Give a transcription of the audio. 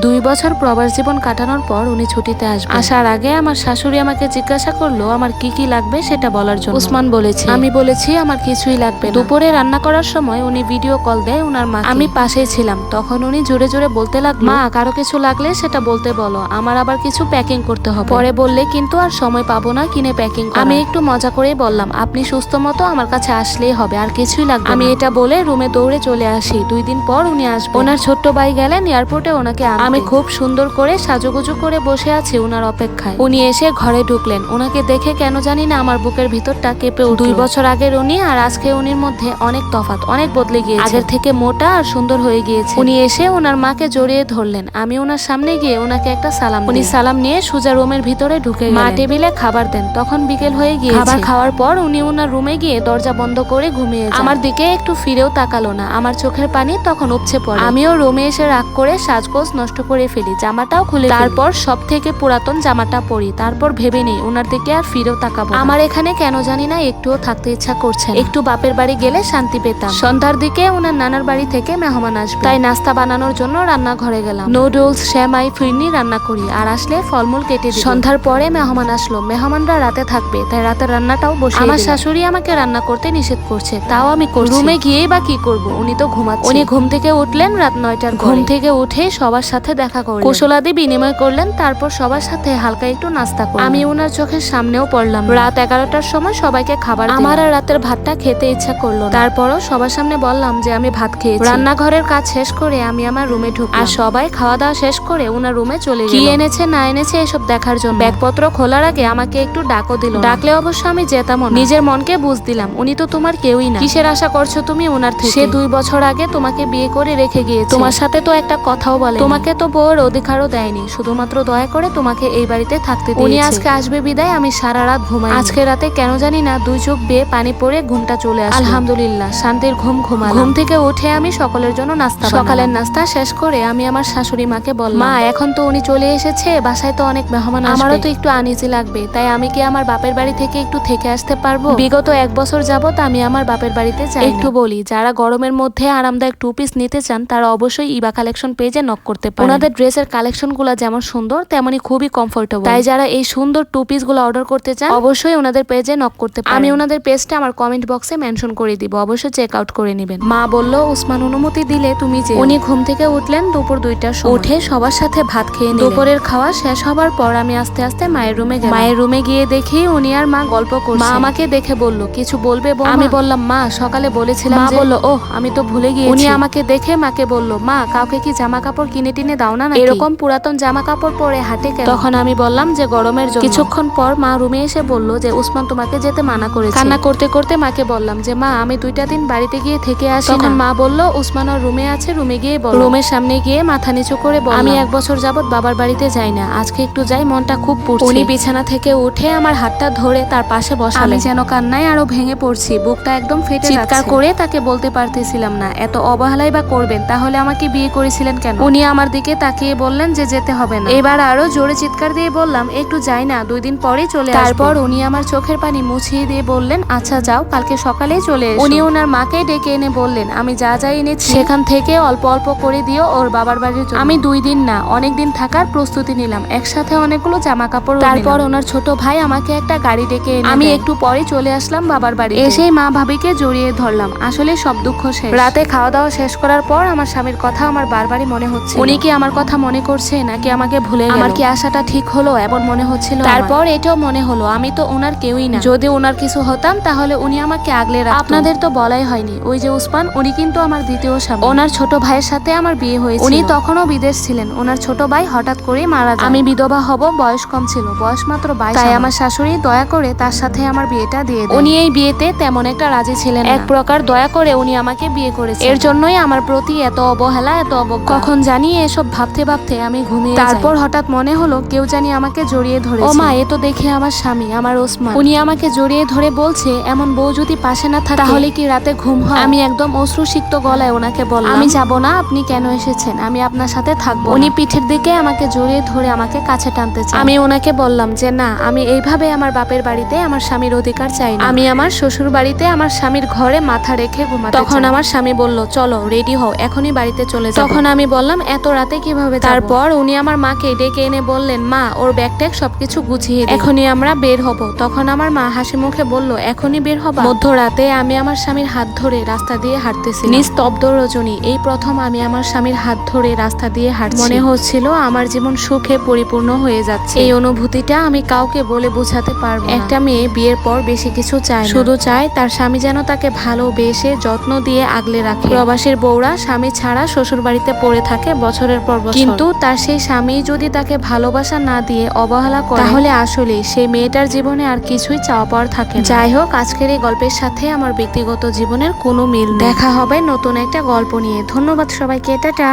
দুই বছর প্রবাস জীবন কাটানোর পর উনি ছুটিতে আসবে আসার আগে আমার শাশুড়ি আমাকে জিজ্ঞাসা করল আমার কি কি লাগবে সেটা বলার জন্য? উসমান বলেছে। আমি বলেছি আমার কিছুই লাগবে দুপুরে রান্না করার সময় উনি ভিডিও কল দেয় উনার মা আমি পাশেই ছিলাম। তখন উনি জোরে জোরে বলতে লাগল মা কারও কিছু লাগলে সেটা বলতে বলো। আমার আবার কিছু প্যাকিং করতে হবে। পরে বললে কিন্তু আর সময় পাবো না কিনে প্যাকিং আমি একটু মজা করেই বললাম আপনি সুস্থ মতো আমার কাছে আসলেই হবে আর কিছুই লাগবে আমি এটা বলে রুমে দৌড়ে চলে আসি। দুই দিন পর উনি আসবে ওনার ছোট্ট ভাই গেলেন এয়ারপোর্টে ওনাকে। আমি খুব সুন্দর করে সাজুগুজু করে বসে আছি ওনার অপেক্ষায়। উনি এসে ঘরে ঢুকলেন। ওনাকে দেখে কেন জানি না আমার বুকের ভিতরটা কেঁপে দুই বছর আগের উনি আর আজকে উনির মধ্যে অনেক তফাৎ, অনেক বদলে গিয়েছে। আগের থেকে মোটা আর সুন্দর হয়ে গিয়েছে। উনি এসে ওনার মাকে জড়িয়ে ধরলেন। আমি ওনার সামনে গিয়ে ওনাকে একটা সালাম উনি সালাম নিয়ে সুজা রুমের ভিতরে ঢুকে মা টেবিলে খাবার দেন। তখন বিকেল হয়ে গিয়ে খাবার খাওয়ার পর উনি ওনার রুমে গিয়ে দরজা বন্ধ করে ঘুমিয়ে আমার দিকে একটু ফিরেও তাকালো না। আমার চোখের পানি তখন উপচে পড়ে। আমিও রুমে এসে রাগ করে সাজগোজ নষ্ট করে ফেলি জামাটাও খুলে তারপর সব থেকে পুরাতন জামাটা পরি তারপর ভেবে নেই ওনার দিকে আর ফিরেও তাকাবো আমার এখানে কেন জানি না একটুও থাকতে ইচ্ছা করছে একটু বাপের বাড়ি গেলে শান্তি পেতাম। সন্ধ্যার দিকে ওনার নানার বাড়ি থেকে মেহমান আসবে। তাই নাস্তা বানানোর জন্য রান্নাঘরে গেলাম। নুডলস শ্যামাই ফিরনি রান্না করি আর আসলে ফলমূল কেটে দিই। সন্ধ্যার পরে মেহমান আসলো। মেহমানরা রাতে থাকবে তাই রাতের রান্নাটাও বসে আমার শাশুড়ি আমাকে রান্না করতে নিষেধ করছে তাও আমি রুমে গিয়েই বা কি করব? উনি তো ঘুমাচ্ছে। উনি ঘুম থেকে উঠলেন রাত নয়টার ঘুম থেকে উঠে সবার সাথে দেখা করলেন। কুশলাদি বিনিময় করলেন তারপর সবার সাথে হালকা একটু নাস্তা করলেন। আমি ওনার চোখের সামনেও পড়লাম। রাত এগারোটার সময় সবাইকে খাবার আমার আর রাতের ভাতটা খেতে ইচ্ছা করল তারপরও সবার সামনে বললাম যে আমি ভাত খেয়েছি। রান্নাঘরের কাজ শেষ করে আমি আমার রুমে ঢুকলাম। আর সবাই খাওয়া দাওয়া শেষ করে ওনার রুমে চলে গেল। কি এনেছে না এনেছে এসব দেখার জন্য। ব্যাগপত্র খোলার আগে আমাকে একটু ডাকও দিল ডাকলে অবশ্য আমি যেতাম নিজের মনকে বুঝ দিলাম উনি তো তোমার কেউই না। কিসের আশা করছ তুমি ওনার থেকে? সে দুই বছর আগে তোমাকে বিয়ে করে রেখে গিয়েছে। তোমার সাথে তো একটা কথাও বলে তোমাকে তো বউয়ের অধিকারও দেয়নি শুধুমাত্র দয়া করে তোমাকে এই বাড়িতে থাকতে উনি আজকে আসবে বিদায় আমি সারা রাত ঘুমাই আজকে রাতে কেন জানি না দুই চোখ বেয়ে পানি পড়ে ঘুমটা চলে আসে আলহামদুলিল্লাহ শান্তির ঘুম ঘুমা ঘুম থেকে উঠে আমি সকলের জন্য নাস্তা সকালের নাস্তা শেষ করে আমি আমার শাশুড়ি মাকে বললাম মা এখন তো উনি চলে এসেছে বাসায় তো অনেক মেহমান আমারও তো একটু আনিজি লাগবে তাই আমি কি আমার বাপের বাড়ি থেকে একটু থেকে আসতে পারব? বিগত এক বছর যাবত আমি আমার বাপের বাড়িতে চাই একটু বলি যারা গরমের মধ্যে আরামদায়ক টু পিস নিতে চান তারা অবশ্যই ইবা কালেকশন পেজে নক করতে পারেন। ওনাদের ড্রেসের কালেকশনগুলা যেমন সুন্দর তেমনই খুবই কমফোর্টেবল তাই যারা এই সুন্দর টু পিসগুলো অর্ডার করতে চান অবশ্যই ওনাদের পেজে নক করতে আমি ওনাদের পেজটা আমার কমেন্ট বক্সে মেনশন করে দিব অবশ্যই চেক আউট করে নেবেন। মা বলল উসমান অনুমতি দিলে তুমি যে উনি ঘুম থেকে উঠলেন দুপুর দুইটার সময়। উঠে সবার সাথে ভাত খেয়ে দুপুরের খাওয়া শেষ হবার পর আমি আস্তে আস্তে মায়ের রুমে গেলাম। মায়ের রুমে গিয়ে দেখি উনি আর মা গল্প করছে। মা আমাকে দেখে বলল কিছু বলবে বৌমা?" আমি বললাম মা সকালে বলেছিলাম মা বলল ও আমি তো ভুলে গিয়েছি। উনি আমাকে দেখে মাকে বলল মা কাউকে কি জামা কাপড় কিনে টিনে দাও না এরকম পুরাতন জামা কাপড় পরে হাঁটে কেন? তখন আমি বললাম যে গরমের জন্য। কিছুক্ষণ পর মা রুমে এসে বলল যে উসমান তোমাকে যেতে মানা করেছে। কান্না করতে করতে মাকে বললাম যে মা আমি দুইটা দিন বাড়িতে গিয়ে থেকে আসি তখন মা বলল উসমান ওর রুমে আছে রুমে গিয়ে বল। রুমের সামনে গিয়ে মাথা নিচু করে বল আমি এক বছর যাবত বাবার বাড়িতে যাই না। আজকে একটু যাই মনটা খুব পড়ছে। উনি বিছানা থেকে উঠে আমার হাতটা ধরে তার পাশে বসালেন। আমি যেন কান্নায় আরও ভেঙে পড়ছি বুকটা একদম ফেটে চিৎকার করে তাকে বলতে পারতেছিলাম না এত অবহেলাই বা করবেন তাহলে আমাকে বিয়ে করেছিলেন কেন? উনি আমার দিকে তাকিয়ে বললেন যে যেতে হবে না। এবার আরও জোরে চিৎকার দিয়ে বললাম একটু যাই না দুই দিন পরেই চলে তারপর উনি আমার চোখের পানি মুছিয়ে দিয়ে বললেন আচ্ছা যাও কালকে সকালেই চলে উনি ওনার মাকে ডেকে এনে বললেন আমি যা যা এনেছি সেখান থেকে অল্প অল্প করে দিও ওর বাবার বাড়ির আমি দুই দিন না অনেক দিন থাকার প্রস্তুতি নিলাম। একসাথে অনেকগুলো জামা কাপড় তারপর ওনার ছোট ভাই আমাকে একটা গাড়ি ডেকে এনে আমি একটু পরে চলে আসলাম বাবার বাড়ি এসেই মা ভাবিকে জড়িয়ে ধরলাম। আসলে সব দুঃখ শেষ। রাতে খাওয়া দাওয়া শেষ করার পর আমার স্বামীর কথা আমার বারবারই মনে হচ্ছে উনি কি আমার কথা মনে করছে নাকি আমাকে ভুলে? আমার কি আশাটা ঠিক হলো এমন মনে হচ্ছিল তারপর এটাও মনে হলো আমি তো ওনার কেউই না। যদি ওনার কিছু হতাম তাহলে উনি আমাকে আগলে রাখতো। আপনাদের তো বলাই হয়নি ওই যে উসমান উনি কিন্তু আমার দ্বিতীয় স্বামী। ওনার ছোট ভাইয়ের সাথে আমার বিয়ে হয়েছে উনি তখনও বিদেশ ছিলেন ওনার ছোট ভাই হঠাৎ করে মারা আমি বিধবা হব বয়স কম ছিল বয়স মাত্র বাইশ তাই আমার শাশুড়ি দয়া করে তার সাথে আমার বিয়েটা দিয়ে উনি এই বিয়েতে তেমন একটা রাজি ছিলেন এক প্রকার দয়া করে উনি আমাকে বিয়ে করেছেন। এর জন্যই আমার প্রতি এত অবহেলা এত অবজ্ঞা। কখন জানি এসব ভাবতে ভাবতে আমি ঘুমিয়ে তারপর হঠাৎ মনে হলো কেউ জানি আমাকে জড়িয়ে ধরে ও মা এ তো দেখে আমার স্বামী আমার ওসমান। উনি আমাকে জড়িয়ে ধরে বলছে এমন বউ যদি পাশে না থাকে তাহলে কি রাতে ঘুম হয়? আমি একদম অশ্রুসিক্ত গলায় ওনাকে বললাম আমি যাব না আপনি কেন এসেছেন? আমি আপনার সাথে থাকব উনি পিঠের দিকে আমাকে জড়িয়ে ধরে আমাকে কাছে টানতে চান আমি ওনাকে বললাম যে না আমি এইভাবে আমার বাপের বাড়িতে আমার স্বামীর অধিকার চাই না। আমি আমার শ্বশুর বাড়িতে আমার স্বামীর ঘরে মাথা রেখে ঘুমাতে তখন আমার স্বামী বলল চলো রেডি হও এখনই বাড়িতে চলে যাও তখন আমি বললাম এত রাত রাতে কীভাবে তারপর উনি আমার মাকে ডেকে এনে বললেন মা ওর ব্যাগ ট্যাগ সবকিছু গুছিয়ে এখনই আমরা বের হব। তখন আমার মা হাসি মুখে বলল এখনই বের হবা? মধ্যরাতে আমি আমার স্বামীর হাত ধরে রাস্তা দিয়ে হাঁটতেছি নিস্তব্ধ রজনী এই প্রথম আমি আমার স্বামীর হাত ধরে রাস্তা দিয়ে হাঁটছি। মনে হচ্ছিল আমার জীবন সুখে পরিপূর্ণ হয়ে যাচ্ছে। এই অনুভূতিটা আমি কাউকে বলে বোঝাতে পারব একটা মেয়ে বিয়ের পর বেশি কিছু চায় শুধু চায় তার স্বামী যেন তাকে ভালোবেসে যত্ন দিয়ে আগলে রাখে। প্রবাসীর বউরা স্বামী ছাড়া শ্বশুর বাড়িতে পড়ে থাকে বছরের পর বছর কিন্তু তার সেই স্বামী যদি তাকে ভালোবাসা না দিয়ে অবহেলা করে তাহলে আসলে সেই মেয়েটার জীবনে আর কিছুই চাওয়া পাওয়ার থাকে যাই হোক আজকের এই গল্পের সাথে আমার ব্যক্তিগত জীবনের কোনো মিল দেখা হবে নতুন একটা গল্প নিয়ে। ধন্যবাদ সবাইকে টাটা।